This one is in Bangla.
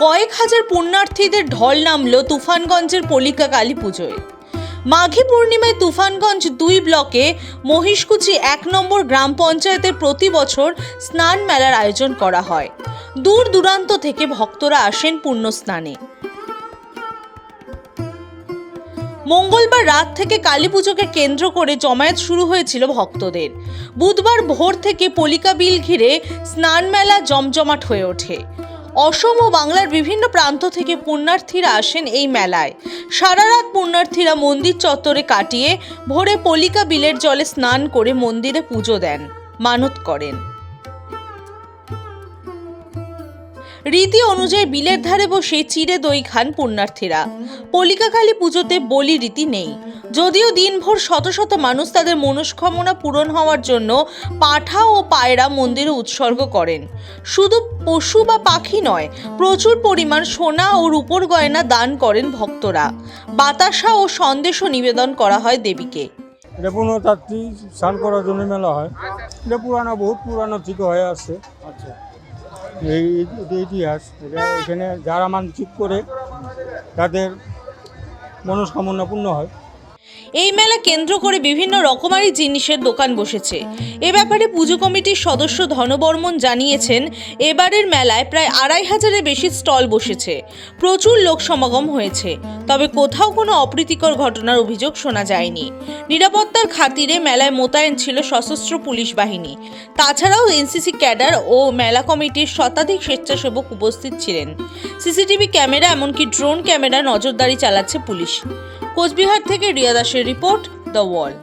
কয়েক হাজার পুণ্যার্থীদের ঢল নামল তুফানগঞ্জের পলিকা কালী পুজোয়। মাঘী পূর্ণিমায় তুফানগঞ্জ দুই ব্লকে মহিষকুচি এক নম্বর গ্রাম পঞ্চায়েতের প্রতি বছর স্নান মেলার আয়োজন করা হয়। দূর দূরান্ত থেকে ভক্তরা আসেন পুণ্য স্নানে। মঙ্গলবার রাত থেকে কালী পুজোকে কেন্দ্র করে জমায়েত শুরু হয়েছিল ভক্তদের। বুধবার ভোর থেকে পলিকা বিল ঘিরে স্নান মেলা জমজমাট হয়ে ওঠে। অসম ও বাংলার বিভিন্ন প্রান্ত থেকে পুণ্যার্থীরা আসেন এই মেলায়। সারা রাত পুণ্যার্থীরা মন্দির চত্বরে কাটিয়ে ভোরে পলিকা বিলের জলে স্নান করে মন্দিরে পুজো দেন, মানত করেন। রীতি অনুযায়ী বিলের ধারে বসে চিড়ে দই খান পুণ্যার্থীরা। পলিকাখালী পুজোতে বলি রীতি নেই। যদিও দিনভর শত শত মানুষ তাদের মনস্কামনা পূরণ হওয়ার জন্য পাঠা ও পায়রা মন্দিরে উৎসর্গ করেন। শুধু পশু বা পাখি নয় প্রচুর পরিমাণ সোনা ও রূপোর গয়না দান করেন ভক্তরা। বাতাসা ও সন্দেশও নিবেদন করা হয় দেবীকে। এটা পুনঃতাত্ত্বিক স্নান করার জন্য মেলা হয়। এটা পুরানো বহুত পুরানো থেকে হয়ে আসছে। আচ্ছা। এই ইতিহাস এটা এখানে যারা মানসিক করে তাদের মনস্কামনা পূর্ণ হয়। এই মেলা কেন্দ্র করে বিভিন্ন রকমারি জিনিসের দোকান বসেছে। এ ব্যাপারে পুজো কমিটির সদস্য ধনবর্মন জানিয়েছেন, এবারের মেলায় প্রায় আড়াই হাজারের বেশি স্টল বসেছে। প্রচুর লোক সমাগম হয়েছে। তবে কোথাও কোনো অপ্রীতিকর ঘটনার অভিযোগ শোনা যায়নি। নিরাপত্তার খাতিরে মেলায় মোতায়েন ছিল সশস্ত্র পুলিশ বাহিনী। তাছাড়াও এনসিসি ক্যাডার ও মেলা কমিটির শতাধিক স্বেচ্ছাসেবক উপস্থিত ছিলেন। সিসিটিভি ক্যামেরা এমনকি ড্রোন ক্যামেরা নজরদারি চালাচ্ছে পুলিশ। কোচবিহার থেকে রিয়া দাসের রিপোর্ট দ্য ওয়াল